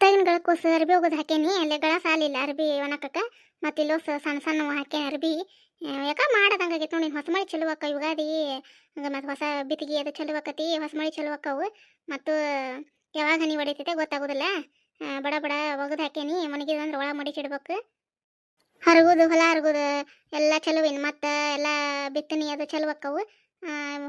ಅತ್ತಾಗಿನ ಕೂಸ ಅರ್ಬಿ ಹೋಗೋದು ಹಾಕೇನಿ ಅಲ್ಲಿ ಗಳ ಸಾಲಿಲ್ಲ ಅರ್ಬಿ ಒಣಕಕ್ಕ ಮತ್ತೆ ಇಲ್ಲೋ ಸಣ್ಣ ಸಣ್ಣ ಹಾಕೇನಿ ಅರ್ಬಿ. ಯಾಕೆ ಮಾಡದಂಗಾಗೈತೆ ನೋಡಿ ಹೊಸ ಮಳಿ ಚಲೋ ಅಕ್ಕ ಯುಗಾದಿ. ಮತ್ತು ಹೊಸ ಬಿತ್ತಿಗೆ ಅದು ಚಲೋ ಆಕತಿ, ಹೊಸ ಮಳಿ ಚಲೋ ಅಕ್ಕವು ಮತ್ತು ಯಾವಾಗ ಹನಿ ಹೊಡಿತೈತೆ ಗೊತ್ತಾಗೋದಿಲ್ಲ. ಬಡ ಬಡ ಒಗದು ಹಾಕೇನಿ ಮಣಗಿದಂದ್ರೆ ಒಳಗೆ ಮಡಿಚಿಡ್ಬೇಕು ಹರಗೋದು, ಹೊಲ ಹರಗೋದು, ಎಲ್ಲ ಚಲೋವಿನ ಮತ್ತು ಎಲ್ಲ ಬಿತ್ತನೆ ಅದು ಚಲೋ ಅಕ್ಕವು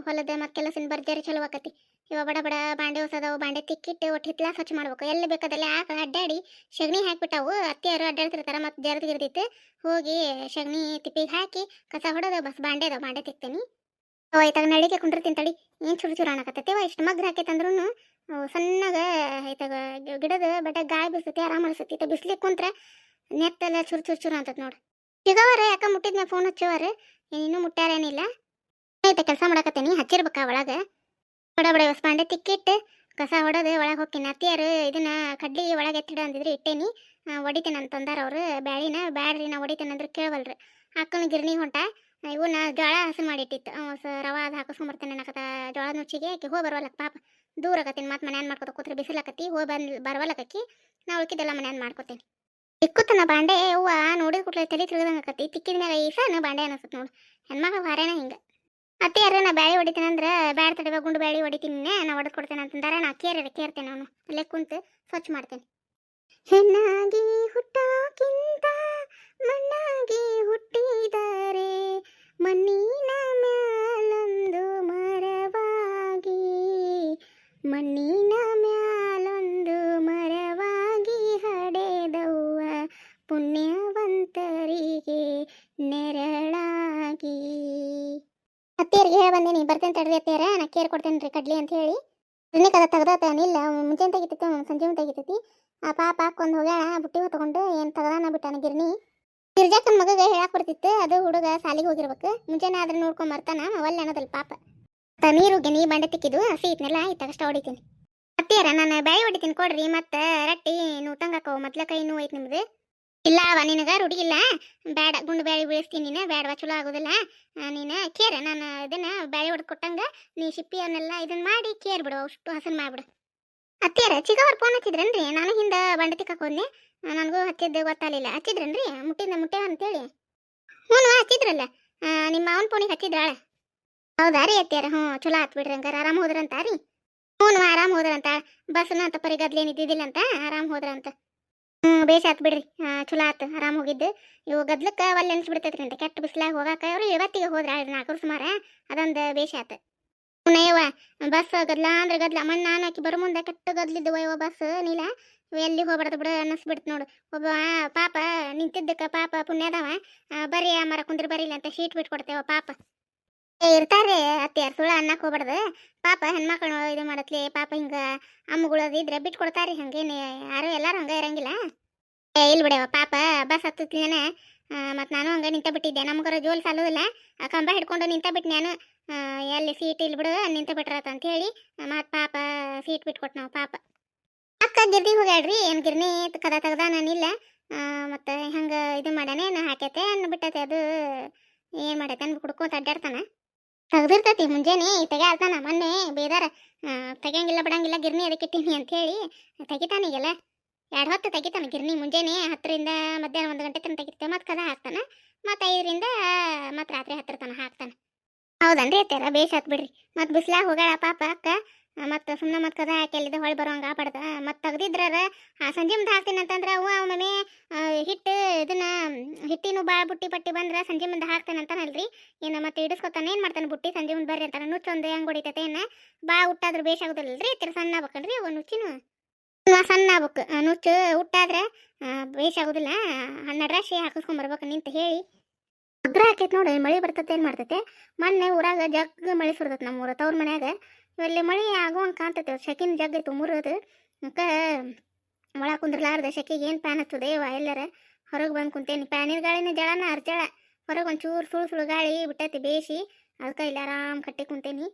ಹೊಲದ ಮತ್ತು ಕೆಲಸಿನ ಬರ್ಜರಿ ಚಲೋ ಆಕತಿ. ಇವ ಬಡ ಬಡ ಬಾಂಡೆ ಹೊಸದವು, ಬಾಂಡೆ ತಿಕ್ಕಿಟ್ಟು ಒಟ್ಟು ಹಿತ್ಲ ಸ್ವಚ್ಛ ಮಾಡ್ಬೇಕು. ಎಲ್ಲಿ ಬೇಕಾದಲ್ಲಿ ಹಾಕಿ ಅಡ್ಡಾಡಿ ಸಗಣಿ ಹಾಕ್ಬಿಟ್ಟಾವು. ಅತ್ತೆಯವರು ಅಡ್ಡಾಡ್ತಿರ್ತಾರೆ ಮತ್ತು ಜರದ್ ಗಿರ್ದಿತ್ತು. ಹೋಗಿ ಸಗಣಿ ತಿಪ್ಪಿಗೆ ಹಾಕಿ ಕಸ ಹೊಡೋದು. ಬಸ್ ಬಾಂಡೆ ಅದಾವ. ಬಾಂಡೆ ತಿಕ್ತೇನಿ. ಇತ್ತಾಗ ನಳಿಗೆ ಕುಂಡಿರ್ತೀನಿ ತಡಿ. ಏನು ಚುರು ಚುರು ಅನ್ನಕತ್ತೈತಿ ಇಷ್ಟು ಮಗ್ರು ಹಾಕೈತಂದ್ರೂ ಸಣ್ಣಗ ಐತಾಗ ಗಿಡದ ಬಡ ಗಾಳಿ ಬಿಸ್ತೈತಿ ಆರಾಮ ಅನಿಸ್ತೈತಿ. ಬಿಸ್ಲಿಕ್ಕೆ ಕುಂತ್ರ ನೆತ್ತಲ್ಲ ಚುರು ಚುರು ಚುರು ಅಂತತ್ ನೋಡು. ಸಿಗವಾರ, ಯಾಕ ಮುಟ್ಟಿದ್ನ ಫೋನ್ ಹಚ್ಚುವಾರ? ಇನ್ನೂ ಮುಟ್ಟ್ಯಾರೇನಿಲ್ಲ ಐತೆ ಕೆಲಸ ಮಾಡಕತ್ತೇನಿ. ಹಚ್ಚಿರ್ಬೇಕಾ ಒಳಗೆ ಬಡ ಬಡ ಬಾಂಡೆ ತಿಕ್ಕಿಟ್ಟು ಕಸ ಹೊಡೆದು ಒಳಗೆ ಹೋಗಿ ಅತ್ತಿಯರು ಇದನ್ನ ಕಡ್ಲಿ ಒಳಗೆ ಎತ್ತಿಡ ಅಂದಿದ್ರೆ, ಇಟ್ಟೇನಿ. ಹೊಡಿತೇನೆ ಅಂತಂದಾರ ಅವರು. ಬ್ಯಾಳಿನ, ಬ್ಯಾಡ್ರಿ, ನಾ ಹೊಡಿತೇನೆ ಅಂದ್ರೆ ಕೇಳವಲ್ರಿ. ಅಕ್ಕನ ಗಿರಣಿ ಹೊಂಟ ಇವನ್ನ ಜೋಳ ಹಸು ಮಾಡಿಟ್ಟಿತ್ತು ರವಾ ಅದು ಹಾಕಿಸ್ಕೊಂಬರ್ತೇನೆ ಅನ್ನಕತ್ತ ಜೋಳದ ನುಚ್ಚಿಗೆ. ಆಕೆ ಹೋಗಿ ಬರವಲ್ಲಕ್ಕ ಪಾಪ. ದೂರ ಆಗತ್ತೀನಿ, ಮತ್ತೆ ಮನೆಯನ್ನು ಮಾಡ್ಕೊತ ಕೂತ್ರೆ ಬಿಸಿಲಾಕತ್ತಿ ಹೋಗಿ ಬಂದು ಬರವಲ್ಲಕಿ ನಾ ಉಳ್ಕಿದ್ದೆಲ್ಲ ಮನೆಯನ್ನು ಮಾಡ್ಕೊತೇನೆ. ಇಕ್ಕುತ್ತನ ಬಾಂಡೆ ಅವ್ವ ನೋಡಿದ ಕೂಡಲೇ ತಲೆ ತಿರುಗದಂಗೆ ಆಕತಿ ತಿಕ್ಕಿದ ಮ್ಯಾಗ ಈಸಾನ ಬಾಂಡೆ ಅನ್ನಿಸುತ್ತೆ ನೋಡು. ಹೆಣ್ಮಕ್ಳು ಹಾರೇನ ಹಿಂಗೆ. ಅತ್ತೆ ಯಾರ ನಾ ಬ್ಯಾಳಿ ಹೊಡಿತೀನಿ ಅಂದ್ರೆ ಬ್ಯಾಡ ತಡವೆ ಗುಂಡು ಬ್ಯಾಳಿ ಹೊಡಿತೀನಿ ನಾ ಹೊಡೆದು ಕೊಡ್ತೇನೆ ಅಂತಂದಾರ ನಾ ಕೇರಿ ಕೇರ್ತೇನೆ ಅವನು ಅಲ್ಲೇ ಕುಂತು ಸ್ವಚ್ಛ ಮಾಡ್ತೇನೆ. ಹೆಣ್ಣಾಗಿ ಹುಟ್ಟೋಕ್ಕಿಂತ ಮಣ್ಣಾಗಿ ಹುಟ್ಟಿದರೆ ಮಣ್ಣಿನ ಮ್ಯಾಲೊಂದು ಮರವಾಗಿ, ಮಣ್ಣಿನ ಮ್ಯಾಲೊಂದು ಮರವಾಗಿ ಹಡೆದವ್ವ ಪುಣ್ಯವಂತರಿಗೆ ನೆರಳಾಗಿ. ಅತ್ತೇರಿಗೆ ಹೇಳಿ ಬಂದೀನಿ ಬರ್ತೇನೆ ತಡ್ರಿ ಅತ್ತಿಯರ, ನಾ ಕೇರ್ ಕೊಡ್ತೇನೆ ರೀ ಕಡ್ಲಿ ಅಂತ ಹೇಳಿ. ಕ್ಲಿನಿಕ್ ಅದ ತೆಗ್ದಾತೇನಿಲ್ಲ ಮುಂಜಾನೆ ತೆಗಿತೈತಿ ಸಂಜೆ ತೆಗಿತೈತಿ. ಆ ಪಾಪ ಹಾಕೊಂಡು ಹೋಗ್ಯಾಳ ಬುಟ್ಟಿ ಹೊತ್ಕೊಂಡು ಏನು ತೆಗ್ದಾನ ಬಿಟ್ಟಾನ ಗಿರ್ನಿ. ಗಿರ್ಜಾಕನ್ ಮಗಗೆ ಹೇಳಕ್ ಬರ್ತಿತ್ತು ಅದು ಹುಡುಗ ಸಾಲಿಗೆ ಹೋಗಿರ್ಬೇಕು. ಮುಂಜಾನೆ ಆದ್ರೆ ನೋಡ್ಕೊಂಡ್ ಬರ್ತಾನ ಒಲ್ಲೆ ಅನ್ನೋದಲ್ಲ ಪಾಪ. ತ ನೀರು ನೀ ಬಂಡೆ ತಿಕ್ಕಿದ್ದು ಹಸಿ ಇತ್ನೆಲ್ಲ ಇತ್ತಾಗಷ್ಟ ಹೊಡಿತೀನಿ. ಅತ್ತಿಯರ, ನಾನು ಬ್ಯಾಳಿ ಹೊಡಿತೀನಿ ಕೊಡ್ರಿ, ಮತ್ತೆ ರಟ್ಟಿ ನೂತಂಗಾಕವು ಮೊದ್ಲ ಕೈ ನೋವು ಐತಿ ನಿಮ್ದು. ಇಲ್ಲ ಅವ ನಿನಗ ರೂಢಿ ಇಲ್ಲ? ಬೇಡ ಗುಂಡು ಬ್ಯಾಳಿ ಬೀಳಿಸ್ತೀನಿ ನೀನು ಬೇಡವಾ ಚಲೋ ಆಗೋದಿಲ್ಲ. ನೀನು ಕೇರ, ನಾನು ಇದನ್ನ ಬ್ಯಾಳಿ ಹೊಡೆದು ಕೊಟ್ಟಂಗ ನೀ ಶಿಪ್ಪಿ ಅವನ್ನೆಲ್ಲ ಇದನ್ನ ಮಾಡಿ ಕೇರ್ ಬಿಡು, ಅಷ್ಟು ಹಸನ್ ಮಾಡಿಬಿಡು. ಅತ್ತಿಯರ ಚಿಕ್ಕವ್ರ ಫೋನ್ ಹಚ್ಚಿದ್ರೇನ್ರಿ? ನಾನು ಹಿಂದೆ ಬಂಡೆ ಹೋದ್ನಿ. ನನಗೂ ಹಚ್ಚಿದ್ದು ಗೊತ್ತಾಗಲಿಲ್ಲ. ಹಚ್ಚಿದ್ರೇನ್ರಿ? ಮುಟ್ಟಿಂದ ಮುಟ್ಟೆ ಅಂತೇಳಿ ಹ್ಞೂ ಹಚ್ಚಿದ್ರಲ್ಲ. ನಿಮ್ಮ ಅವನ ಫೋನಿಗೆ ಹಚ್ಚಿದ್ರಾಳ ಹೌದಾ ರೀ ಅತ್ತಿಯರ? ಹ್ಞೂ, ಚಲೋ ಆತ್ ಬಿಡ್ರಿ ಹಂಗಾರೆ, ಆರಾಮ್ ಹೋದ್ರಂತ ರೀ? ಹ್ಞೂ ಆರಾಮ್ ಹೋದ್ರಂತ ಬಸ್ನ ಅಂತ ಪರಿ ಗದ್ಲೇನು ಇದ್ದಿದ್ದಿಲ್ಲ ಅಂತ, ಆರಾಮ್ ಹೋದ್ರಂತ. ಹ್ಞೂ ಆತ್ ಬಿಡ್ರಿ. ಚಲೋ ಆತು, ಆರಾಮ್ ಹೋಗಿದ್ದು. ಇವು ಗದ್ಲಕ್ಕೆ ಒಲ್ಲೆ ಅನ್ಸ್ಬಿಡ್ತೈತ್ರಿ ಅಂತ ಕೆಟ್ಟ ಬಿಸ್ಲಾಗ ಹೋಗಾಕ ಅವ್ರು ಇವತ್ತಿಗೆ ಹೋದ್ರ ನಾಲ್ಕು ಸುಮಾರ ಅದೊಂದು ಬೇಷ್ ಆತು. ಯವ್ವ ಬಸ್ ಗದ್ಲ ಅಂದ್ರೆ ಗದ್ಲ. ಮಣ್ಣು ನಾನು ಹಾಕಿ ಬರೋ ಮುಂದೆ ಕೆಟ್ಟ ಗದ್ಲಿದ್ದು ಯವ್ವ ಬಸ್, ನೀಲ. ಎಲ್ಲಿ ಹೋಗ್ಬಾರ್ದು ಬಿಡು, ಅನ್ನಿಸ್ಬಿಡ್ತು ನೋಡು. ಒಬ್ಬ ಪಾಪ ನಿಂತಿದ್ದಕ್ಕೆ ಪಾಪ ಪುಣ್ಯದವ. ಬರ್ರಿ ಮರ ಕುಂದ್ರಿ ಬರೀಲಿ ಅಂತ ಶೀಟ್ ಬಿಟ್ಕೊಡ್ತೇವ ಪಾಪ. ಇರ್ತಾರೆ ಅತ್ತೆಯರ್ ಸುಳ್ಳು ಅನ್ನಕ್ಕೆ ಹೋಗ್ಬಾರ್ದು. ಪಾಪ ಹೆಣ್ಮಕ್ಳು ಇದು ಮಾಡತ್ಲಿ, ಪಾಪ ಹಿಂಗ ಅಮ್ಮಗಳು ಅದು ಕೊಡ್ತಾರೆ ಹಂಗೇನು. ಯಾರು ಎಲ್ಲಾರು ಹಂಗ ಇರಂಗಿಲ್ಲ. ಏ ಇಲ್ಲ ಬಿಡವ ಪಾಪ ಬಸ್ ನಾನು ಮತ್ತು ನಾನು ಹಂಗೆ ನಿಂತ ಬಿಟ್ಟಿದ್ದೆ ನಮ್ಗರ ಜೋಲ್ ಸಾಲೋದಿಲ್ಲ. ಆ, ಕಂಬ ಹಿಡ್ಕೊಂಡು ನಿಂತ ಬಿಟ್ಟು ನಾನು ಎಲ್ಲಿ ಸೀಟ್ ಇಲ್ಲಿ ಬಿಡು ನಿಂತ ಬಿಟ್ರತ ಅಂತ ಹೇಳಿ ಮತ್ತು ಪಾಪ ಸೀಟ್ ಬಿಟ್ಕೊಟ್ಟು ನಾವು ಪಾಪ. ಅಕ್ಕ ಗಿರ್ದಿ ಹೋಗ್ಯಾಡ್ರಿ ಏನು ಗಿರ್ನಿ, ಕದ ತೆಗ್ದ ನಾನಿಲ್ಲ ಮತ್ತು ಹಂಗೆ ಇದು ಮಾಡಾನೆ ನಾ ಹಾಕೈತೆ ಅನ್ನ ಬಿಟ್ಟೈತೆ ಅದು ಏನು ಮಾಡೈತೆ ಅನ್ಬಿಟ್ಟು ಕುಡ್ಕೋತ ಅಡ್ಡಾಡ್ತಾನ ತೆಗ್ದಿರ್ತೈತಿ ಮುಂಜಾನೆ. ತೆಗ್ಯಾಳ್ತಾನ ಮೊನ್ನೆ ಬೇದಾರ. ತೆಗಿಯಂಗಿಲ್ಲ, ಬಿಡಂಗಿಲ್ಲ, ಗಿರ್ನಿ ಅದಕ್ಕೆ ಇಟ್ಟೀನಿ ಅಂತ ಹೇಳಿ ತೆಗಿತಾನೀಗೆಲ್ಲ ಎರಡು ಹೊತ್ತು ತೆಗಿತಾನೆ ಗಿರ್ನಿ ಮುಂಜಾನೆ ಹತ್ತರಿಂದ ಮಧ್ಯಾಹ್ನ ಒಂದು ಗಂಟೆ ತನಕ ತೆಗಿತೇವೆ ಮತ್ತು ಕದ ಹಾಕ್ತಾನೆ. ಮತ್ತು ಐದರಿಂದ, ಮತ್ತು ರಾತ್ರಿ ಹತ್ತರ ತನಕ ಹಾಕ್ತಾನೆ. ಹೌದನ್ರಿ ಅತ್ತಾರ? ಬೇಷ್ ಬಿಡ್ರಿ. ಮತ್ತು ಬಿಸ್ಲಾಗ ಹೋಗ್ಯಾಳ ಪಾಪ ಅಕ್ಕ. ಮತ್ತು ಸುಮ್ಮನೆ ಮತ್ತೆ ಕದ ಹಾಕಿ ಅಲ್ಲಿದ್ದ ಹೊಳ್ ಬರೋಂಗ ಆಪಡ್ದ. ಮತ್ತು ತೆಗ್ದಿದ್ರಾರ, ಆ ಸಂಜೆ ಮುಂದೆ ಹಾಕ್ತೀನಿ ಅಂತಂದ್ರೆ ಅವ ಒಮ್ಮೆ ಹಿಟ್ಟು ಇದನ್ನ, ಹಿಟ್ಟಿನೂ ಭಾಳ ಬುಟ್ಟಿ ಪಟ್ಟಿ ಬಂದ್ರೆ ಸಂಜೆ ಮುಂದೆ ಹಾಕ್ತಾನೆ ಅಂತಾನಲ್ರಿ. ಏನು ಮತ್ತೆ ಇಡಿಸ್ಕೊತಾನೆ ಏನು ಮಾಡ್ತಾನೆ ಬುಟ್ಟಿ ಸಂಜೆ ಮುಂದೆ ಬರ್ರಿ ಅಂತಾನೆ. ನುಚ್ಚೊಂದು ಹೆಂಗೆ ಹೊಡಿತೈತೆ ಏನು, ಬಾ ಹುಟ್ಟಾದ್ರೂ ಬೇಷ್ ಆಗೋದಿಲ್ಲರಿ ತಿರ್ ಸಣ್ಣ ಆಗ್ಬೇಕನ್ರಿ ಅವ ನುಚ್ಚಿನೂ. ಸಣ್ಣ ಆಗ್ಬೇಕು. ನುಚ್ಚು ಹುಟ್ಟಾದ್ರೆ ಬೇಷ್ ಆಗೋದಿಲ್ಲ. ಹನ್ನೆರಡು ರಾಶಿ ಹಾಕಿಸ್ಕೊಂಬರ್ಬೇಕು ನಿಂತ ಹೇಳಿ. ಅಗ್ರ ಹಾಕೈತೆ ನೋಡಿ, ಮಳೆ ಬರ್ತೈತೆ, ಏನು ಮಾಡ್ತೈತೆ. ಮೊನ್ನೆ ಊರಾಗ ಜಗ್ಗ ಮಳೆ ಸುರ್ತೈತೆ ನಮ್ಮ ಊರ ತವ್ರ ಮನ್ಯಾಗ. ಇಲ್ಲಿ ಮಳೆ ಆಗುವಂಗೆ ಕಾಣ್ತೈತೆ. ಶೆಕಿನ ಜಗ್ ಐತೆ ಮುರಿದು. ಅಕ್ಕ ಒಳ ಕುಂದ್ರಲಾರ್ದ. ಸೆಕೆಗೆ ಏನು ಪ್ಯಾನ್ ಹಚ್ಚದ? ಎಲ್ಲರ. ಹೊರಗೆ ಬಂದು ಕುಂತೇನಿ. ಪ್ಯಾನಿನ ಗಾಳಿನ ಜಳನ ಅರ್ಜಳ ಹೊರಗೆ ಒಂಚೂರು ಸುಳು ಸುಳು ಗಾಳಿ ಬಿಟ್ಟೈತಿ, ಬೇಸಿ. ಅದಕ್ಕೆ ಇಲ್ಲಿ ಆರಾಮ್ ಕಟ್ಟಿ ಕುಂತೇನಿ.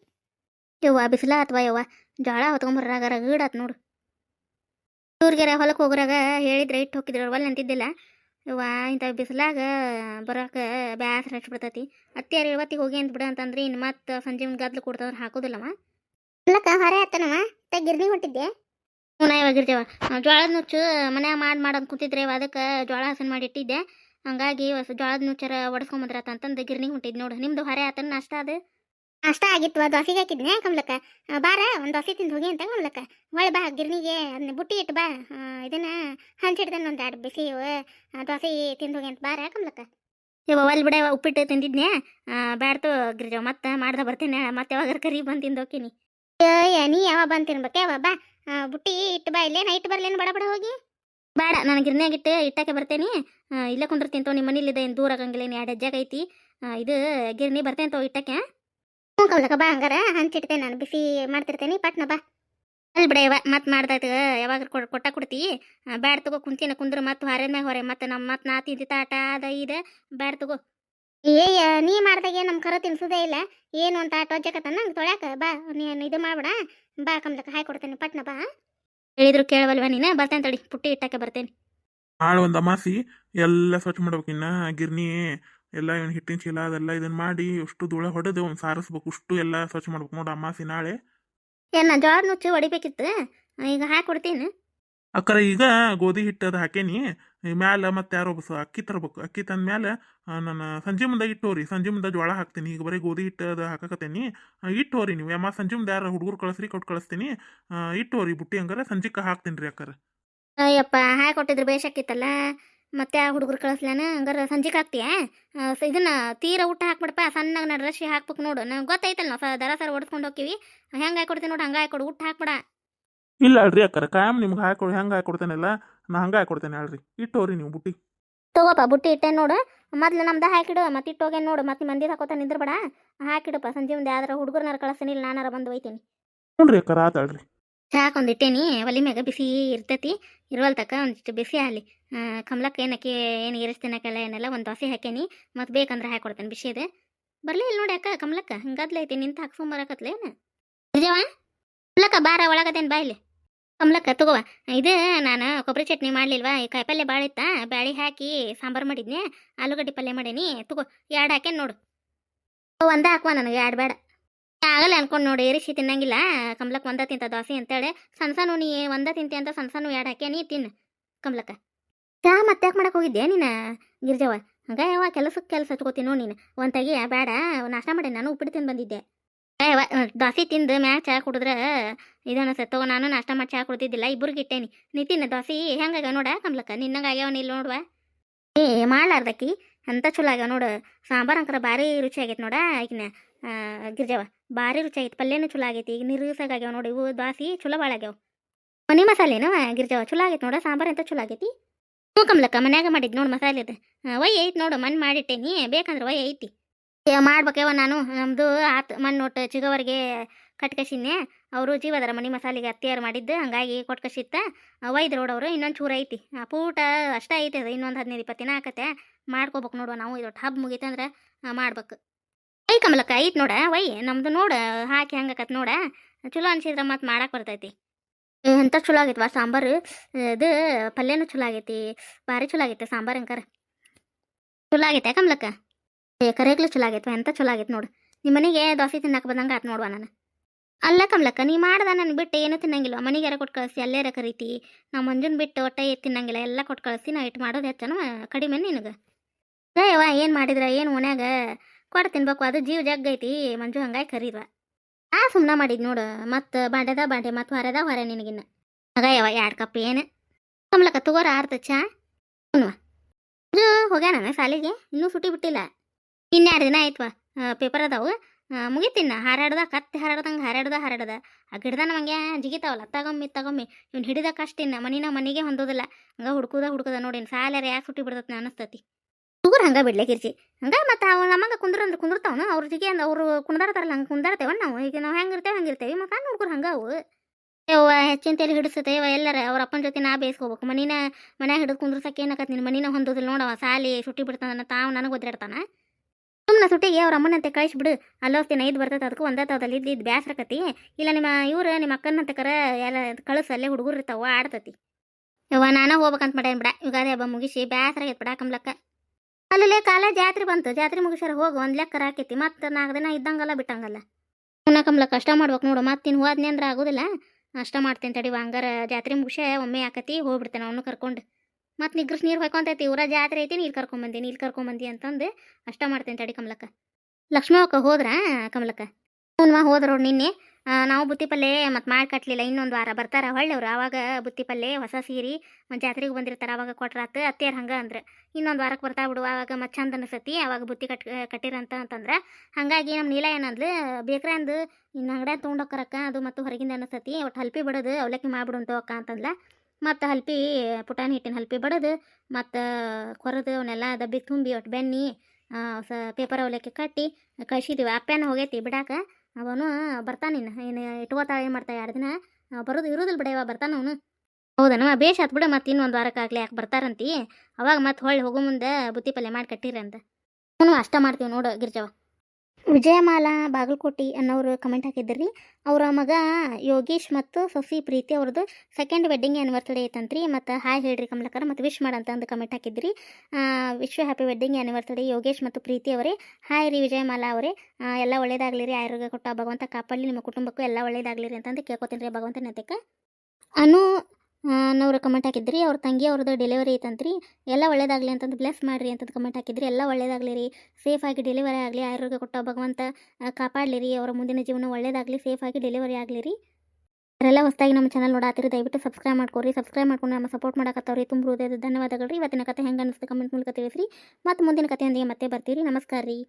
ಯವ್ವ, ಬಿಸಿಲ ಅಥವಾ ಯವ್ವ? ಜೋಳ ಹೊತ್ಕೊಂಬರ್ರಾಗ ರಗಡಾತ್ ನೋಡು. ಇವ್ರಿಗೆರ ಹೊಲಕ್ಕೆ ಹೋಗ್ರಾಗ ಹೇಳಿದ್ರೆ ಇಟ್ಟು ಹೋಗಿದ್ರು ಒಲ್ಲೆ ಅಂತಿದ್ದಿಲ್ಲ. ಯವ್ವ, ಇಂಥ ಬಿಸಿಲಾಗ ಬರೋಕೆ ಬ್ಯಾಸರ ಹಚ್ಬಿಡ್ತೈತಿ ಅತ್ತೆಯಾರು ಇವತ್ತಿಗೆ ಹೋಗಿ ಅಂತ ಬಿಡ ಅಂತಂದ್ರೆ ಇನ್ನು ಮತ್ತೆ ಸಂಜೆ ಮುಂದೆ ಗದ್ಲು ಕೊಡ್ತಂದ್ರೆ ಹಾಕೋದಿಲ್ಲವ? ಹೊಲಕ್ಕೆ ಹೊರೆ ಆತನವ ಗಿರ್ನಿ ಹೊಂಟಿದ್ದೆ. ಹ್ಞೂ ಇವಾಗಿರ್ತೀವ ಜೋಳದ ನುಚ್ಚು ಮನ್ಯಾಗ ಮಾಡಿ ಮಾಡಂತ ಕುಂತಿದ್ರೆ ಅದಕ್ಕೆ ಜೋಳ ಹಸನ್ ಮಾಡಿ ಇಟ್ಟಿದ್ದೆ. ಹಂಗಾಗಿ ಹೊಸ ಜೋಳದ ನುಚ್ಚರ ಒಡಸ್ಕೊಂಬಂದ್ರ ಅಂತಂದು ಗಿರ್ನಿ ಹೊಂಟಿದ್ ನೋಡು. ನಿಮ್ದು ಹೊರೆ ಆತನ ನಾಷ್ಟ ಅದು? ನಾಷ್ಟ ಆಗಿತ್ತು ದೋಸೆಗೆ ಹಾಕಿದ್ನೆ ಕಮ್ಲಕ್ಕ ಬಾರ ಒಂದು ದೋಸೆ ತಿಂದು ಹೋಗಿ ಅಂತ ಕಮ್ಲಕ್ಕ ಒಳ್ಳೆ ಬಾ ಗಿರ್ನಿಗೆ ಅದನ್ನ ಬುಟ್ಟಿ ಇಟ್ಟು ಬಾ. ಇದನ್ನ ಹಂಚಿಡ್ದೇನೆ ಒಂದು ಎರಡು ಬಿಸಿ ದೋಸೆ ತಿಂದು ಹೋಗಿ ಅಂತ ಬಾರ ಕಮ್ಲಕ್ಕ ಇವ ಒಲ್ ಬಿಡ ಉಪ್ಪಿಟ್ಟು ತಿಂದಿದ್ನೆ ಬ್ಯಾಡ್ತು ಗಿರ್ಜವ ಮತ್ತೆ ಮಾಡ್ದ ಬರ್ತೇನೆ ಮತ್ತೆ ಯಾವಾಗ ಕರಿ ಬಂದು ತಿಂದು ಹೋಗ್ತೀನಿ. ಅಯ್ಯ ನೀ ಯಾವ ಬಂದು ತಿನ್ಬೇಕು? ಯಾವ ಬಾ. ಬುಟ್ಟಿ ಇಟ್ಟು ಬಾ. ಇಲ್ಲೇ ನೈಟ್ ಬರ್ಲೇನು ಬಡ ಬಡ ಹೋಗಿ? ಬೇಡ ನಾನು ಗಿರ್ನ್ಯಾಗ ಇಟ್ಟು ಇಟ್ಟಕ್ಕೆ ಬರ್ತೇನೆ. ಇಲ್ಲೇ ಕುಂದಿರ್ತೀನಿ ತೋ ನಿಮ್ಮ ಮನೇಲಿದೆ ಏನು ದೂರ ಆಗಂಗಿಲ್ಲ ಏನು ಎರಡು ಹೆಜ್ಜಾಗ ಐತಿ. ಇದು ಗಿರ್ನಿ ಬರ್ತೇನೆ ತೋ ಇಟ್ಟಕ್ಕೆ. ಹ್ಞೂ ಬಾ ಹಂಗಾರ. ಹಂಚಿಡ್ತೇನೆ ನಾನು. ಬಿಸಿ ಮಾಡ್ತಿರ್ತೇನೆ. ಪಟ್ನ ಬಾ. ಅಲ್ಲಿ ಬಿಡ ಯವ ಮತ್ತೆ ಮಾಡ್ದಾಯ್ತು. ಯಾವಾಗ ಕೊಟ್ಟ ಕೊಡ್ತಿ. ಬ್ಯಾಡ್ ತಗೋ ಕುಂತಿನ ಕುಂದ್ರ ಮತ್ತೆ ಹೊರೆ ಮ್ಯಾಗ ಹೊರೆ. ಮತ್ತೆ ನಮ್ಮ ಮತ್ತೆ ನಾ ತಿಂತಿ ತಾಟ ಅದ ಇದೆ. ಬ್ಯಾಡ್ ತಗೋ. ಏಯ್ಯ ನೀ ಮಾಡ್ದಾಗೆ ನಮ್ಮ ಕರ ತಿನ್ಸುದೇ ಇಲ್ಲ. ಏನು ಅಂತ ಆಟ ಒಜ್ಜಕತ್ತ ನಂಗೆ ತೊಳ್ಯಾಕ ಬಾ ನೀನು ಇದು ಮಾಡ್ಬೇಡ. ಬಾ ಕಮ್ಲಕ್ಕ ಹಾಯ್ ಕೊಡ್ತೇನೆ ಪಟ್ನ ಬಾ. ಹೇಳಿದ್ರು ಕೇಳವಲ್ವ ನೀನು? ಬರ್ತೇನೆ ತಡಿ ಪುಟ್ಟಿ ಇಟ್ಟಕ್ಕೆ ಬರ್ತೇನೆ. ಹಾಳು ಒಂದು ಅಮಾಸಿ ಎಲ್ಲ ಸ್ವಚ್ಛ ಮಾಡ್ಬೇಕು ಇನ್ನ ಗಿರ್ನಿ ಎಲ್ಲ ಏನು ಹಿಟ್ಟಿನ ಚೀಲ ಅದೆಲ್ಲ ಇದನ್ನ ಮಾಡಿ ಅಷ್ಟು ಧೂಳ ಹೊಡೆದು ಒಂದು ಸಾರಿಸ್ಬೇಕು. ಅಷ್ಟು ಎಲ್ಲ ಸ್ವಚ್ಛ ಮಾಡ್ಬೇಕು ನೋಡು ಅಮಾಸಿ ನಾಳೆ. ಏನ ಜೋಳ ನುಚ್ಚು ಹೊಡಿಬೇಕಿತ್ತು. ಈಗ ಹಾಕಿ ಕೊಡ್ತೀನಿ. ಅಕ್ಕರ ಈಗ ಗೋಧಿ ಹಿಟ್ಟು ಅದು ಹಾಕೇನಿ. ಮ್ಯಾಲೆ ಮತ್ತೆ ಯಾರೋ ಬಸ್ ಅಕ್ಕಿ ತರಬೇಕು. ಅಕ್ಕಿ ತಂದ ಮ್ಯಾಲೆ ನಾನು ಸಂಜೆ ಮುಂದೆ ಇಟ್ಟೋರಿ ಸಂಜೆ ಮುಂದೆ ಜೋಳ ಹಾಕ್ತೀನಿ. ಈಗ ಬರೀ ಗೋಧಿ ಹಿಟ್ಟು ಅದು ಹಾಕಕತ್ತೇನಿ. ಇಟ್ಟು ಇಟ್ಟೋರಿ ನೀವು. ಯಮ್ಮ, ಸಂಜೆ ಮುಂದೆ ಯಾರು ಹುಡುಗರು ಕಳಿಸ್ರಿ ಕೊಟ್ಟು ಕಳಿಸ್ತೀನಿ. ಇಟ್ಟು ಇಟ್ಟೋರಿ ಬುಟ್ಟಿ ಹಂಗಾರೆ ಸಂಜೆಗೆ ಹಾಕ್ತೀನಿ ರೀ ಅಕ್ಕರ ಅಯ್ಯಪ್ಪ ಹಾಯ್ ಕೊಟ್ಟಿದ್ರು ಬೇಷಾಕಿತ್ತಲ್ಲ ಮತ್ತೆ ಆ ಹುಡುಗರು ಕಳಿಸ್ಲಾನ ಹಂಗಾರ ಸಂಜೆಗೆ ಹಾಕ್ತೀಯಾ? ಇದನ್ನ ತೀರ ಊಟ ಹಾಕ್ಬಿಡಪ್ಪ. ಸಣ್ಣಗೆ ನಡ್ರಶಿ ಹಾಕ್ಬೇಕು ನೋಡು. ನಂಗೆ ಗೊತ್ತೈತಲ್ಲ ನಾವು ದರ ಸರ್ ಓಡಿಸ್ಕೊಂಡು ಹೋಗ್ತೀವಿ ಹೆಂಗೆ ಹಾಕೊಡ್ತೀನಿ ನೋಡು, ಹಂಗೆ ಹಾಕೊಡು ಊಟ ಹಾಕ್ಬೇಡ. ಇಲ್ಲ ಅಲ್ರಿ ಅಕ್ಕರ ಕಾಯಂ ನಿಮ್ಗೆ ಹಾಕೊಡಿ ಹೆಂಗೆ ಹಾಕೊಡ್ತೇನಲ್ಲ ನಾ ಹಂಗೆ ಹಾಕೊಡ್ತೇನೆ ಹೇಳ್ರಿ ಇಟ್ಟೋರಿ ನೀವು ಬುಟ್ಟಿ. ತಗೋಪ್ಪ ಬುಟ್ಟಿ ಇಟ್ಟೆ ನೋಡು. ಮೊದ್ಲು ನಮ್ದು ಹಾಕಿಡು ಮತ್ತೆ ಇಟ್ಟೋಗೆ ನೋಡು. ಮತ್ತೆ ಮಂದಿ ಹಾಕೋತ ನಿಂದ್ರಬೇಡ. ಹಾಕಿಡಪ್ಪ ಸಂಜೆ ಮುಂದೆ ಯಾವ್ದಾರ ಹುಡುಗರ್ನಾರ ಕಳಿಸ್ತೀನಿ ಇಲ್ಲ ನಾನಾರ ಬಂದು ಒಯ್ತೀನಿ. ಹ್ಞೂ ರೀ ಅಕ್ಕರ ಆತಾಳ್ರಿ ಒಂದು ಇಟ್ಟೇನಿ ಒಲಿ ಮ್ಯಾಗ ಬಿಸಿ ಇರ್ತೈತಿ. ಇರುವಲ್ ತಕ ಒಂದಿಷ್ಟು ಬಿಸಿ ಆಗಲಿ ಕಮಲಕ್ಕೆ ಏನಕ್ಕೆ ಏನು ಇರಿಸ್ತೀನಕ್ಕೆಲ್ಲ ಏನೆಲ್ಲ ಒಂದು ದೋಸೆ ಹಾಕೇನಿ ಮತ್ತು ಬೇಕಂದ್ರೆ ಹಾಕೊಡ್ತೇನೆ ಬಿಸಿ ಇದೆ ಬರಲಿ ಇಲ್ಲಿ ನೋಡಿ ಅಕ್ಕ ಕಮಲಕ್ಕ ಹಂಗಾದ್ಲೆ ಐತಿ ನಿಂತ ಹಾಕ್ಸ್ಕೊಂಬರಕತ್ಲೇನು ನಿಜವಾ ಕಮಲಕ್ಕ ಬಾರ ಒಳಗದೇನು ಬಾ ಇಲ್ಲಿ. ಕಮಲಕ್ಕ, ತಗೋವ. ಇದು ನಾನು ಕೊಬ್ಬರಿ ಚಟ್ನಿ ಮಾಡಲಿಲ್ವಾ? ಈ ಕಾಯಿಪಲ್ಯ ಭಾಳ ಇತ್ತ? ಬ್ಯಾಳಿ ಹಾಕಿ ಸಾಂಬಾರು ಮಾಡಿದ್ನಿ. ಆಲೂಗಡ್ಡೆ ಪಲ್ಯ ಮಾಡೀನಿ. ತಗೋ, ಎರಡು ಹಾಕೇನು ನೋಡು. ಒಂದೇ ಹಾಕುವ ನನಗೆ ಎರಡು ಬೇಡ ಆಗಲ್ಲ ಅನ್ಕೊಂಡು ನೋಡಿ ಇರಿಸಿ ತಿನ್ನಂಗಿಲ್ಲ. ಕಮಲಕ್ಕ ಒಂದ ತಿಂತ ದೋಸೆ ಅಂತೇಳಿ. ಸಣ್ಣ ಸಣ್ಣ ನೀ ಒಂದ ತಿಂತೆ ಅಂತ ಸಣ್ಣ ಸಣ್ಣ ಎರಡು ಹಾಕ್ಯ ನೀ ತಿನ್ನು. ಕಮಲಕ್ಕ. ಚಾ ಮತ್ತೆ ಯಾಕೆ ಮಾಡಕ್ಕೆ ಹೋಗಿದ್ದೆ ನೀನು, ಗಿರ್ಜವ? ಹಂಗ ಯಾವ ಕೆಲಸಕ್ಕೆ ಕೆಲಸ ಹಚ್ಕೋತೀನಿ ನೋಡಿ ನೀನು. ಒಂದು ತೆಗಿಯ ಬೇಡ ನಾಷ್ಟ ಮಾಡಿ ನಾನು ಉಪ್ಪಿಟ್ಟು ತಿಂದು ಬಂದಿದ್ದೆ. ದೋಸೆ ತಿಂದು ಮ್ಯಾಗ ಚಹಾ ಕುಡಿದ್ರೆ ಇದನ್ನ ತಗೋ, ನಾನು ನಾಷ್ಟ ಮಾಡಿ ಚಾ ಕುಡ್ದಿದ್ದಿಲ್ಲ ಇಬ್ಬರಿಗೆ ಇಟ್ಟೇನಿ ನಿತಿನ್ ದೋಸೆ ಹೆಂಗಾಗ ನೋಡ ಕಮಲಕ್ಕ ನಿನ್ನಂಗೆ ಆಗ್ಯಾವ ಇಲ್ಲಿ ನೋಡುವ? ಏ, ಮಾಡ್ಲಾರ್ದಕ್ಕಿ ಅಂತ ಚಲೋ ಆಗ್ಯಾವ ನೋಡು. ಸಾಂಬಾರು ಅಂಕರ ಭಾರಿ ರುಚಿ ಆಗೈತೆ ನೋಡ ಈಗಿನ ಗಿರ್ಜಾವ. ಭಾರಿ ರುಚಿ ಆಗೈತೆ, ಪಲ್ಯನೂ ಚಲೋ ಆಗೈತಿ, ಈಗ ನಿರ್ಸಾಗ್ಯಾವ ನೋಡಿ, ಇವು ದ್ವಾಸಿ ಚಲೋ ಭಾಳ ಆಗ್ಯಾವ ಮನೆ ಮಸಾಲೆನೂ ಗಿರ್ಜಾವ, ಚಲೋ ಆಗೈತೆ ನೋಡ, ಸಾಂಬಾರು ಅಂತ ಚಲೋ ಆಗೈತಿ? ಹ್ಞೂ ಕಮ್ಲಕ್ಕ, ಮನ್ಯಾಗ ಮಾಡಿದ್ದು ನೋಡು ಮಸಾಲೆ ಅದು ಒಯ್ ಐತಿ ನೋಡು, ಮನ್ ಮಾಡಿಟ್ಟೇನಿ, ಬೇಕಂದ್ರೆ ಒಯ್ ಐತಿ. ಮಾಡ್ಬೇಕೇವ ನಾನು. ನಮ್ಮದು ಆತ್ ಮಣ್ಣು ಒಟ್ಟು ಚಿಗವರಿಗೆ ಕಟ್ಕಸಿನ್ನೆ ಅವರು ಜೀವದರ ಮನಿ ಮಸಾಲೆಗೆ ಅತ್ತಿಯಾರು ಮಾಡಿದ್ದು. ಹಂಗಾಗಿ ಕೊಟ್ಕಸಿತ್ತ. ಒಯ್ದು ರೋಡವರು ಇನ್ನೊಂದು ಚೂರು ಐತಿ. ಆ, ಪೂಟ ಅಷ್ಟೇ ಐತಿ ಅದು. ಇನ್ನೊಂದು ಹದಿನೈದು ಇಪ್ಪತ್ತು ದಿನ ಆಕತ್ತೆ. ಮಾಡ್ಕೋಬೇಕು ನೋಡುವ ನಾವು. ಇದೊಟ್ಟು ಹಬ್ಬ ಮುಗೀತಂದ್ರೆ ಮಾಡ್ಬೇಕು. ಐ ಕಮಲಕ್ಕ, ಐತ್ ನೋಡ ವೈ ನಮ್ದು ನೋಡ, ಹಾಕಿ ಹಂಗಕತ್ ನೋಡ. ಚಲೋ ಅನ್ಸಿದ್ರೆ ಮತ್ತೆ ಮಾಡಕ್ಕೆ ಬರ್ತೈತಿ. ಎಂತ ಚಲೋ ಆಗೈತಿ ಸಾಂಬಾರು. ಇದು ಪಲ್ಯನೂ ಚಲೋ ಆಗೈತಿ. ಭಾರಿ ಚಲೋ ಆಗೈತೆ ಸಾಂಬಾರು ಅಂಕಾರ. ಚಲೋ ಆಗೈತೆ ಕಮಲಕ್ಕ? ಏ ಕರೆಗ್ಲು ಚಲೋ ಆಗೈತೆ, ಎಂತ ಚಲೋ ಆಗೈತೆ ನೋಡು. ನಿಮ್ಮ ಮನೆಗೆ ದೋಸೆ ತಿನ್ನಕ್ಕೆ ಬಂದಂಗೆ ಆತ್ ನೋಡುವ ನಾನು. ಅಲ್ಲ ಕಮಲಕ್ಕ, ನೀ ಮಾಡ್ದ ನನ್ ಬಿಟ್ಟು ಏನೂ ತಿನ್ನಂಗಿಲ್ಲ ಮನೆಗಾರ ಕೊಟ್ಟು ಕಳಿಸಿ ಅಲ್ಲೇರ ಕರೀತಿ. ನಾ ಮಂಜುನ್ ಬಿಟ್ಟು ಒಟ್ಟ ಏ ತಿನ್ನಂಗಿಲ್ಲ, ಎಲ್ಲ ಕೊಟ್ಟು ಕಳಿಸಿ, ನಾ ಇಟ್ಟು ಮಾಡೋದು ಹೆಚ್ಚನ ಕಡಿಮೆ ನಿನಗೆ. ಯವ್ವ, ಏನು ಮಾಡಿದ್ರ? ಏನು ಮನ್ಯಾಗ ಕೊಡ ತಿನ್ಬೇಕು, ಅದು ಜೀವ ಜಗ್ಗೈತಿ ಮಂಜು ಹಂಗಾಗಿ ಕರೀದ್ವ. ಆ ಸುಮ್ಮನೆ ಮಾಡಿದ್ ನೋಡು, ಮತ್ತು ಬಾಂಡೆದ ಬಾಂಡೆ, ಮತ್ತು ಹೊರದ ಹೊರ ನಿನಗಿನ್ನ. ಮಗಯವ ಎರಡು ಕಪ್ ಏನು? ಕಮ್ಲಕ್ಕ, ತಗೋರ ಆರ್ತ ಚಾ? ಹೋಗ್ಯಾನ ಸಾಲಿಗೆ? ಇನ್ನೂ ಸುಟಿ ಬಿಟ್ಟಿಲ್ಲ. ಇನ್ನೆರಡು ದಿನ ಆಯ್ತವ? ಪೇಪರ್ ಅದಾವು. ಮುಗಿತಿನ್ನ ಹಾರಾಡ್ದ ಕತ್ತಿ ಹಾರಾಡ್ದಂಗೆ ಹಾರಾಡ್ದ ಹಾರಾಡ್ದ. ಆ ಗಿಡದ ನಮಗೆ ಜಿಗಿತಾವಲ್ಲ. ತಗೊಮ್ಮಿ ತಗೊಮ್ಮಿ. ಇವ್ನು ಹಿಡಿದ ಕಷ್ಟ ಇನ್ನ. ಮನಿನ ಮನಿಗೆ ಹೊಂದೋದಿಲ್ಲ. ಹಂಗ ಹುಡ್ಕುದ ಹುಡ್ಕುದ ನೋಡಿ ಸಾಲ್ಯಾರ ಯಾಕೆ ಸುಟ್ಟಿ ಬಿಡ್ತೈತಿ ಅನಿಸ್ತತಿ. ಹುಡುಗರು ಹಂಗ ಬಿಡ್ಲೆ ಕಿರ್ಚಿ. ಹಂಗ ಮತ್ತೆ ಅವ ನಮಗೆ ಕುಂದ್ರ ಅಂದ್ರೆ ಕುಂದಿರ್ತಾವನ ಅವ್ರ ಜಿಗಿ ಅಂದ್, ಅವ್ರು ಕುಂದಾಡ್ತಾರಲ್ಲ, ಹಂಗೆ ಕುಂದಾಡ್ತೇವ ನಾವು ಈಗ ನಾವು ಹೆಂಗಿರ್ತೇವೆ ಹಂಗಿರ್ತೇವೆ ಮತ್ತೆ ಸಣ್ಣ ಹುಡುಗರು ಹಂಗ ಅವು. ಯವ್ವ, ಹೆಚ್ಚಿನ ತಲೆ ಹಿಡಿಸ್ತೇವ ಎಲ್ಲರ ಅವ್ರ ಅಪ್ಪನ ಜೊತೆ ನಾ ಬೇಯಿಸ್ಕೋಬೇಕು ಮನಿನ ಮನ್ಯಾಗ ಹಿಡಿದು ಕುಂದ್ರಸಕ್ಕೆ ಏನಕತ್ ನಿನ್ನ ಮನಿನ ಹೊಂದೋದಿಲ್ಲ ನೋಡವ ಸಾಲಿ ಸುಟ್ಟಿ ಬಿಡ್ತಾನ ತಾವು ನನಗೆ ಒದ್ರಾಡ್ತಾನ. ಸುಮ್ಮನೆ ಸುಟ್ಟಿಗೆ ಅವ್ರ ಅಮ್ಮನಂತೆ ಕಳಿಸ್ಬಿಡು. ಅಲ್ಲೋಸ್ತಿನ ಐದು ಬರ್ತೈತೆ ಅದಕ್ಕೆ ಒಂದೇ ತಾವದಲ್ಲಿ ಇದ್ದು ಇದ್ದು ಬೇಸರಕತಿ ಇಲ್ಲ ನಿಮ್ಮ ಇವ್ರು ನಿಮ್ಮ ಅಕ್ಕನಂತ ಕರ ಎಲ್ಲ ಕಳಿಸ್, ಅಲ್ಲೇ ಹುಡುಗರು ಇರ್ತಾವ ಆಡ್ತತಿ. ಯವ್ವ, ನಾನು ಹೋಗ್ಬೇಕಂತ ಮಾಡ್ಯಾನ ಬಿಡ ಯುಗಾದಿ ಹಬ್ಬ ಮುಗಿಸಿ ಬ್ಯಾಸರಾಗೈತೆ ಬಿಡ ಕಂಬ್ಲಕ್ಕ ಅಲ್ಲಲ್ಲೇ ಕಾಲ ಜಾತ್ರೆ ಬಂತು. ಜಾತ್ರೆ ಮುಗಿಸ್ಯಾರ ಹೋಗು, ಒಂದು ಲೆಕ್ಕ ಹಾಕೈತಿ. ಮತ್ತೆ ನಾಲ್ಕು ದಿನ ಇದ್ದಂಗಲ್ಲ ಬಿಟ್ಟಂಗಲ್ಲ. ಪುನಃ ಕಮ್ಲ ಕಷ್ಟ ಮಾಡ್ಬೇಕು ನೋಡು. ಮತ್ತೆ ಇನ್ನು ಹೋದ್ನಿ ಅಂದ್ರೆ ಆಗೋದಿಲ್ಲ. ಅಷ್ಟ ಮಾಡ್ತೇನೆ ತಡಿ ಹಂಗಾರ ಜಾತ್ರೆ ಮುಗಿಸ ಒಮ್ಮೆ ಆಕತಿ, ಹೋಗ್ಬಿಡ್ತೇನೆ ಅವನು ಕರ್ಕೊಂಡು. ಮತ್ತು ನಿಗ್ರಸ್ ನೀರು ಹೊಯ್ಕೊಂತೈತಿ, ಊರ ಜಾತ್ರೆ ಐತಿ, ನೀರು ಕರ್ಕೊಂಬಂದಿ ನೀರು ಕರ್ಕೊಂಬಂದಿ ಅಂತಂದು ಅಷ್ಟ ಮಾಡ್ತೇನೆ ತಡಿ ಕಮಲಕ್ಕ. ಲಕ್ಷ್ಮೀ ಅಕ್ಕ ಹೋದ್ರಾ ಕಮಲಕ್ಕ? ಹ್ಞೂ ಹೋದ್ರು ನಿನ್ನೆ. ನಾವು ಬುತ್ತಿ ಪಲ್ಲೆ ಮತ್ತು ಮಾಡಿ ಕಟ್ಟಲಿಲ್ಲ ಇನ್ನೊಂದು ವಾರ ಬರ್ತಾರ ಹೊಳ್ಳಿ ಅವ್ರು ಆವಾಗ ಬುತ್ತಿ ಪಲ್ಲೆ ಹೊಸ ಸೀರೆ ಜಾತ್ರೆಗೆ ಬಂದಿರ್ತಾರೆ ಅವಾಗ ಕೊಟ್ರಾತು ಅತ್ತೆಯರು ಹಂಗೆ ಅಂದ್ರೆ. ಇನ್ನೊಂದು ವಾರಕ್ಕೆ ಬರ್ತಾ ಬಿಡು ಅವಾಗ ಮತ್ತೆ ಚಂದ ಅನಿಸತಿ ಅವಾಗ ಬುತ್ತಿ ಕಟ್ ಕಟ್ಟಿರಂತ ಅಂತಂದ್ರೆ. ಹಾಗಾಗಿ ನಮ್ಮ ನೀಲ ಏನಂದ್ಲು ಬೇಕ್ರಂದು ನಿನ್ನ ಅಂಗಡ್ಯಾಗ ತೊಗೊಂಡೋಕ್ಕರಕ್ಕ ಅದು ಮತ್ತು ಹೊರಗಿಂದ ಅನಿಸ್ತತಿ ಒಟ್ಟು ಹಲ್ಪಿ ಬಿಡೋದು, ಅವಲಕ್ಕಿ ಮಾಡ್ಬಿಡು ಅಂತ ಅಕ್ಕ ಅಂತಂದ್ಲ. ಮತ್ತು ಹಲ್ಪಿ ಪುಟಾಣಿ ಹಿಟ್ಟಿನ ಹಲ್ಪಿ ಬಡದು, ಮತ್ತು ಕೊರದು ಅವನ್ನೆಲ್ಲ ದಬ್ಬಿಗೆ ತುಂಬಿ ಒಟ್ಟು ಬೆನ್ನಿ ಸ ಪೇಪರ್ ಅವಲಕ್ಕಿ ಕಟ್ಟಿ ಕಳ್ಸಿದ್ದೀವಿ ಪೆನ್ ಹೋಗೈತಿ ಬಿಡಾಕ. ಅವನು ಬರ್ತಾನಿನ್ನ ಏನು ಇಟ್ಕೋತಾಳೆ ಏನು ಮಾಡ್ತಾ ಎರಡು ದಿನ? ಬರೋದು ಇರೋದಿಲ್ಲ ಬಿಡವ ಬರ್ತಾನ ಅವನು. ಹೌದನವ? ಬೇಷ್ ಆತ್ ಬಿಡ ಮತ್ತೆ ಇನ್ನೊಂದು ವಾರಕ್ಕಾಗಲಿ ಯಾಕೆ ಬರ್ತಾರಂತಿ. ಅವಾಗ ಮತ್ತೆ ಹೊಳ್ಳಿ ಹೋಗೋ ಮುಂದೆ ಬುತ್ತಿ ಪಲ್ಯ ಮಾಡಿ ಕಟ್ಟಿರಂತ ಹ್ಞೂ ಅಷ್ಟ ಮಾಡ್ತೀವಿ ನೋಡು ಗಿರ್ಜವ. ವಿಜಯಮಾಲಾ ಬಾಗಲಕೋಟಿ ಅನ್ನೋರು ಕಮೆಂಟ್ ಹಾಕಿದ್ರಿ. ಅವರ ಮಗ ಯೋಗೇಶ್ ಮತ್ತು ಸೊಸಿ ಪ್ರೀತಿ ಅವ್ರದ್ದು ಸೆಕೆಂಡ್ ವೆಡ್ಡಿಂಗ್ ಆ್ಯನಿವರ್ಸರಿ ಐತಂತ್ರಿ. ಮತ್ತು ಹಾಯ್ ಹೇಳ್ರಿ ಕಮಲಕರ, ಮತ್ತು ವಿಶ್ ಮಾಡಂತ ಒಂದು ಕಮೆಂಟ್ ಹಾಕಿದ್ರಿ. ವಿಶ್ವ ಹ್ಯಾಪಿ ವೆಡ್ಡಿಂಗ್ ಆ್ಯನಿವರ್ಸರಿ ಯೋಗೇಶ್ ಮತ್ತು ಪ್ರೀತಿ ಅವರೇ. ಹಾಯ್ ರೀ ವಿಜಯಮಾಲಾ ಅವರೇ. ಎಲ್ಲ ಒಳ್ಳೇದಾಗಲಿ ರೀ. ಆರೋಗ್ಯ ಕೊಟ್ಟ ಭಗವಂತ ಕಾಪಾಡಲಿ. ನಿಮ್ಮ ಕುಟುಂಬಕ್ಕೂ ಎಲ್ಲ ಒಳ್ಳೇದಾಗಲಿ ರೀ ಅಂತಂದು ಕೇಳ್ಕೊತೀನಿ ರೀ ಅದಕ್ಕೆ ಅನು ಅನ್ನೋರು ಕಮೆಂಟ್ ಹಾಕಿದ್ರಿ, ಅವ್ರ ತಂಗಿ ಅವ್ರದ್ದು ಡೆಲಿವರಿ ಐತಂತ್ರಿ. ಎಲ್ಲ ಒಳ್ಳೇದಾಗಲಿ ಅಂತಂದು ಬ್ಲೆಸ್ ಮಾಡಿರಿ ಅಂತಂದು ಕಮೆಂಟ್ ಹಾಕಿದ್ರಿ. ಎಲ್ಲ ಒಳ್ಳೇದಾಗಲಿ ರೀ. ಸೇಫಾಗಿ ಡೆಲಿವರಿ ಆಗಲಿ, ಆರೋಗ್ಯ ಕೊಟ್ಟ ಭಗವಂತ ಕಾಪಾಡಲಿ ರೀ ಅವರ ಮುಂದಿನ ಜೀವನ ಒಳ್ಳೇದಾಗಲಿ ಸೇಫಾಗಿ ಡೆಲಿವರಿ ಆಗಲಿ ರೀ. ಅವರೆಲ್ಲ ಹೊಸದಾಗಿ ನಮ್ಮ ಚಾನಲ್ ನೋಡಾತಿರಿ, ದಯವಿಟ್ಟು ಸಬ್ಸ್ಕ್ರೈಬ್ ಮಾಡ್ಕೊರಿ. ಸಬ್ಸ್ಕ್ರೈಬ್ ಮಾಡ್ಕೊಂಡು ನಮ್ಮ ಸಪೋರ್ಟ್ ಮಾಡಕತ್ತವ್ರಿ. ತುಂಬ ಹೃದಯದ ಧನ್ಯವಾದಗಳು ರೀ. ಇವತ್ತಿನ ಕತೆ ಹೆಂಗೆ ಅನಿಸ್ತು ಕಮೆಂಟ್ ಮೂಲಕ ತಿಳಿಸ್ರಿ. ಮತ್ತು ಮುಂದಿನ ಕಥೆಯೊಂದಿಗೆ ಮತ್ತೆ ಬರ್ತೀರಿ ನಮಸ್ಕಾರ ರೀ.